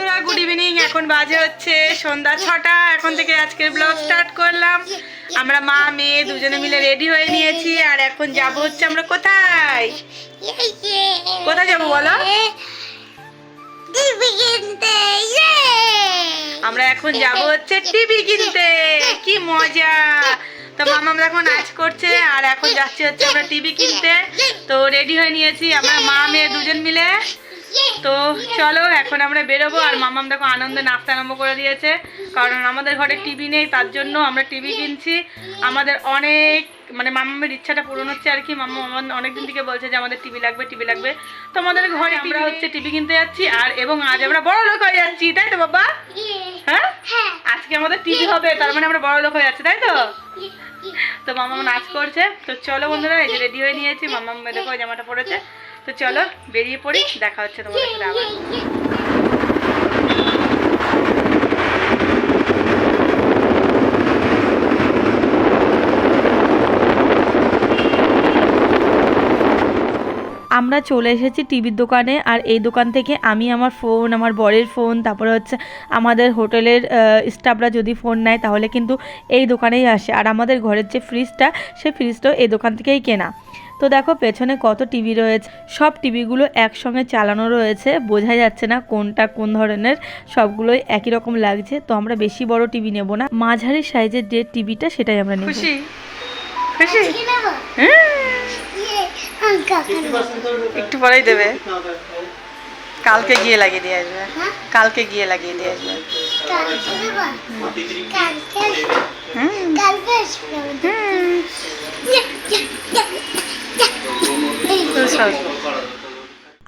বন্ধুরা good evening এখন বাজে হচ্ছে সন্ধ্যা ছটা। এখন থেকে আজকের ব্লগ স্টার্ট করলাম। আমরা মা, মেয়ে দুজনে মিলে রেডি হয়ে নিয়েছি। আর এখন যাব হচ্ছে আমরা কোথায়? কোথায় যাব বলো? আমরা এখন যাব হচ্ছে টিভি কিনতে। কি মজা। তো মামা এখন নাচ করছে, আর এখন যাচ্ছি হচ্ছে আমরা টিভি কিনতে। তো রেডি হয়ে নিয়েছি আমরা মা, মেয়ে দুজন মিলে। তো চলো এখন আমরা বেরোবো আর মামাম দেখো আনন্দে নাচতে আরম্ভ করে দিয়েছে। কারণ আমাদের ঘরে টিভি নেই তার জন্য আমরা টিভি কিনছি। আমাদের অনেক মানে মামামের ইচ্ছাটা পূরণ হচ্ছে আর কি। মামা আমার অনেকদিন থেকে বলছে যে আমাদের টিভি লাগবে টিভি লাগবে। তো আমাদের ঘরে আমরা হচ্ছে টিভি কিনতে যাচ্ছি আর এবং আজ আমরা বড় লোক হয়ে যাচ্ছি তাই তো বাবা? হ্যাঁ? আজকে আমাদের টিভি হবে তার মানে আমরা বড় লোক হয়ে যাচ্ছি তাই তো? তো মামা নাচ করছে। তো চলো বন্ধুরা এই যে রেডি হয়ে নিয়েছি মামা দেখো জামাটা পরেছে। তো চলো বেরিয়ে পড়ি দেখা হচ্ছে তোমাদের আবার। আমরা চলে এসেছি টিভির দোকানে আর এই দোকান থেকে আমি আমার ফোন আমার বরের ফোন তারপরে হচ্ছে আমাদের হোটেলের স্টাফরা যদি ফোন নেয় তাহলে কিন্তু এই দোকানেই আসে। আর আমাদের ঘরের যে ফ্রিজটা সেই ফ্রিজটাও এই দোকান থেকেই কেনা। তো দেখো পেছনে কত টিভি রয়েছে। সব টিভিগুলো একসঙ্গে চালানো রয়েছে। বোঝা যাচ্ছে না কোনটা কোন ধরনের। সবগুলোই একই রকম লাগছে। তো আমরা বেশি বড় টিভি নেব না। মাঝারি সাইজের যে টিভিটা সেটাই আমরা নেব। খুশি? খুশি? একটু পরেই দেবে। কালকে গিয়ে লাগিয়ে দিয়ে আসবে। কালকে গিয়ে লাগিয়ে দিয়ে আসবে।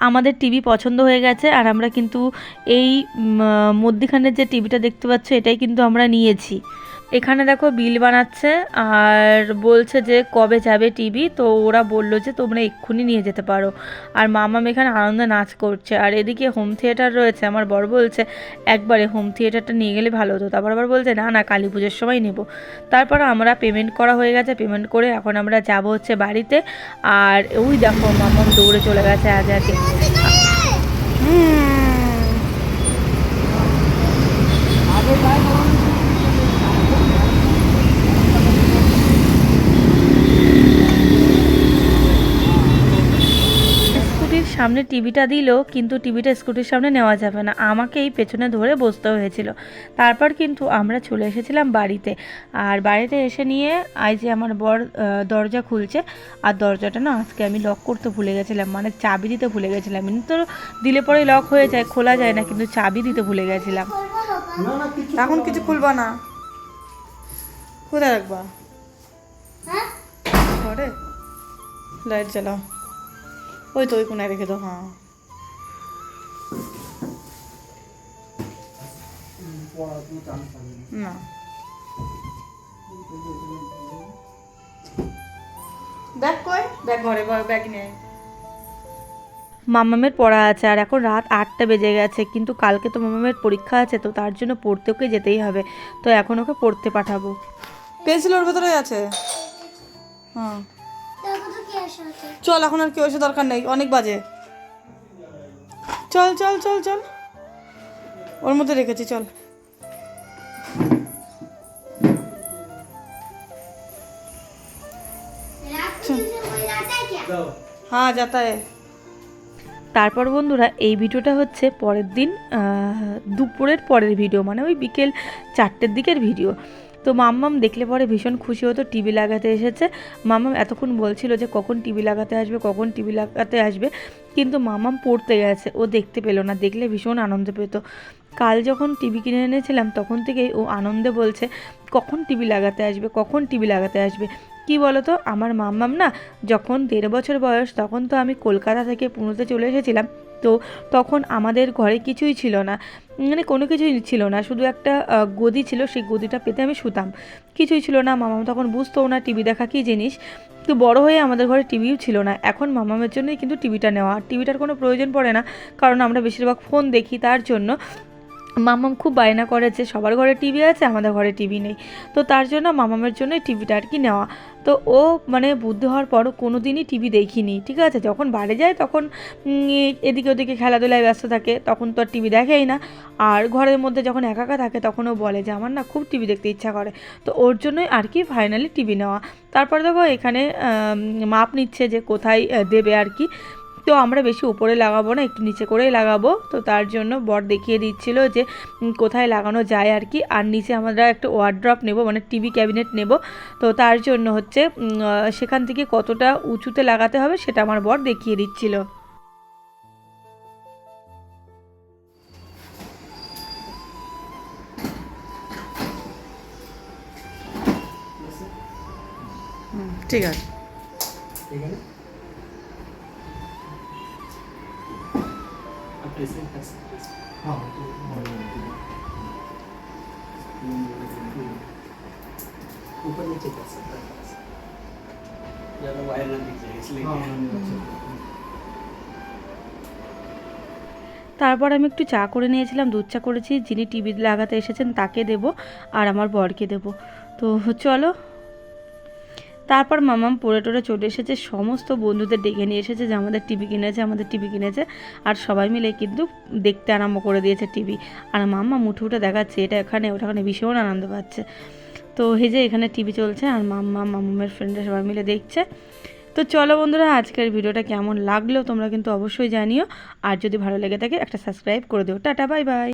আমাদের। টিভি পছন্দ হয়ে গেছে আর আমরা কিন্তু এই মধ্যিখানের যে টিভিটা দেখতে পাচ্ছ এটাই কিন্তু আমরা নিয়েছি। এখানে দেখো বিল বানাচ্ছে আর বলছে যে কবে যাবে টিভি, তো ওরা বলল যে তোমরা এক্ষুনি নিয়ে যেতে পারো। আর মামাম এখানে আনন্দে নাচ করছে। আর এদিকে হোম থিয়েটার রয়েছে, আমার বর বলছে একবারে হোম থিয়েটারটা নিয়ে গেলে ভালো হতো। তারপর আবার বলছে, না না, কালী পুজোর সময় নেব। তারপর আমরা পেমেন্ট করা হয়ে গেছে। পেমেন্ট করে এখন আমরা যাব হচ্ছে বাড়িতে। আর ওই দেখো মামাম দৌড়ে চলে গেছে আজ আগে স্কুটির সামনে টিভিটা দিল কিন্তু টিভিটা স্কুটির সামনে নেওয়া যাবে না। আমাকেই পেছনে ধরে বসতে হয়েছিল। তারপর কিন্তু আমরা চলে এসেছিলাম বাড়িতে। আর বাড়িতে এসে নিয়ে আই যে আমার বর দরজা খুলছে। আর দরজাটা না আজকে আমি লক করতে ভুলে গেছিলাম। মানে চাবি দিতে ভুলে গেছিলাম। এমনি তো দিলে পরে লক হয়ে যায় খোলা যায় না কিন্তু চাবি দিতে ভুলে গেছিলাম। এখন কিছু খুলবা না। কোথায় রাখবা। ঘরে? লাইট জ্বালাও। ওই তো ওই কোনায় রেখে দাও হ্যাঁ। না। ব্যাগ কই? ব্যাগ ঘরে ব্যাগ নেই। মামামের পড়া আছে আর এখন রাত আটটা বেজে গেছে কিন্তু কালকে তো মামামের পরীক্ষা আছে তো তার জন্য পড়তে ওকে যেতেই হবে। তো এখন ওকে পড়তে পাঠাবো। পেন্সিল ওর ভেতরে আছে। হ্যাঁ। চল, এখন আর কেউ এসে দরকার নেই, অনেক বাজে। চল চল চল চল। ওর মধ্যে রেখেছি, চল। হ্যাঁ যাতা তারপর বন্ধুরা, এই ভিডিওটা হচ্ছে পরের দিন দুপুরের পরের ভিডিও মানে ওই বিকেল চারটের দিকের ভিডিও। তো মাম্মাম দেখলে পরে ভীষণ খুশি হতো, টিভি লাগাতে এসেছে। মাম্মাম এতক্ষণ বলছিল যে কখন টিভি লাগাতে আসবে, কখন টিভি লাগাতে আসবে, কিন্তু মামাম পড়তে গেছে, ও দেখতে পেল না, দেখলে ভীষণ আনন্দ পেত। কাল যখন টিভি কিনে এনেছিলাম, তখন থেকেই ও আনন্দে বলছে, কখন টিভি লাগাতে আসবে, কখন টিভি লাগাতে আসবে? কি বলতো, আমার মাম্মাম না, যখন দেড় বছর বয়স, তখন তো আমি কলকাতা থেকে পুনেতে চলে এসেছিলাম তো তখন আমাদের ঘরে কিছুই ছিল না। মানে কোনো কিছুই ছিল না। শুধু একটা গদি ছিল। সেই গদিটা পেতে আমি শুতাম। কিছুই ছিল না। মামাম তখন বুঝতো না টিভি দেখা কী জিনিস। তো বড় হয়ে আমাদের ঘরে টিভিও ছিল না। এখন মামামের জন্যই কিন্তু টিভিটা নেওয়া। আর টিভিটার কোনো প্রয়োজন পড়ে না। কারণ আমরা বেশিরভাগ ফোন দেখি তার জন্য। মামাম খুব বায়না করে যে সবার ঘরে টিভি আছে, আমাদের ঘরে টিভি নেই। তো তার জন্য মামামের জন্য টিভিটা আর কি নেওয়া। তো ও মানে বুদ্ধি হওয়ার পরও কোনো দিনই টিভি দেখিনি, ঠিক আছে? যখন বাড়ি যায় তখন এদিকে ওদিকে খেলাধুলায় ব্যস্ত থাকে, তখন তো আর টিভি দেখেই না। আর ঘরের মধ্যে যখন একা একা থাকে তখন ও বলে যে, আমার না খুব টিভি দেখতে ইচ্ছা করে। তো ওর জন্যই আর কি ফাইনালি টিভি নেওয়া। তারপর দেখো এখানে মাপ নিচ্ছে যে কোথায় দেবে আর কি। তো আমরা বেশি উপরে লাগাবো না একটু নিচে করেই লাগাবো। তো তার জন্য বর দেখিয়ে দিচ্ছিল যে কোথায় লাগানো যায় আর কি। আর নিচে আমরা একটা ওয়ার্ড্রপ নেব মানে টিভি ক্যাবিনেট নেব। তো তার জন্য হচ্ছে সেখান থেকে কতটা উঁচুতে লাগাতে হবে সেটা আমার বর দেখিয়ে দিচ্ছিল। ঠিক আছে। ऊपर नीचे कर सकता है ज़्यादा वायर ना दिख जाए इसलिए তারপর আমি একটু চা করে নিয়েছিলাম দুধ চা করেছি যিনি টিভি লাগাতে এসেছেন তাকে দেব আর আমার বরকে দেব তো চলো তারপর মামাম পড়ে টরে চলে এসেছে, সমস্ত বন্ধুদের ডেকে নিয়ে এসেছে যে আমাদের টিভি কিনেছে, আমাদের টিভি কিনেছে। আর সবাই মিলে কিন্তু দেখতে আরম্ভ করে দিয়েছে টিভি। আর মাম্মা মুঠে উঠে দেখাচ্ছে, এটা এখানে ওটাখানে ভীষণ আনন্দ পাচ্ছে। তো এই যে এখানে টিভি চলছে, আর মাম্মা মাম্মামের ফ্রেন্ডরা সবাই মিলে দেখছে। তো চলো বন্ধুরা, আজকের ভিডিওটা কেমন লাগল তোমরা কিন্তু অবশ্যই জানিও। আর যদি ভালো লেগে থাকে, একটা সাবস্ক্রাইব করে দিও। Tata bye bye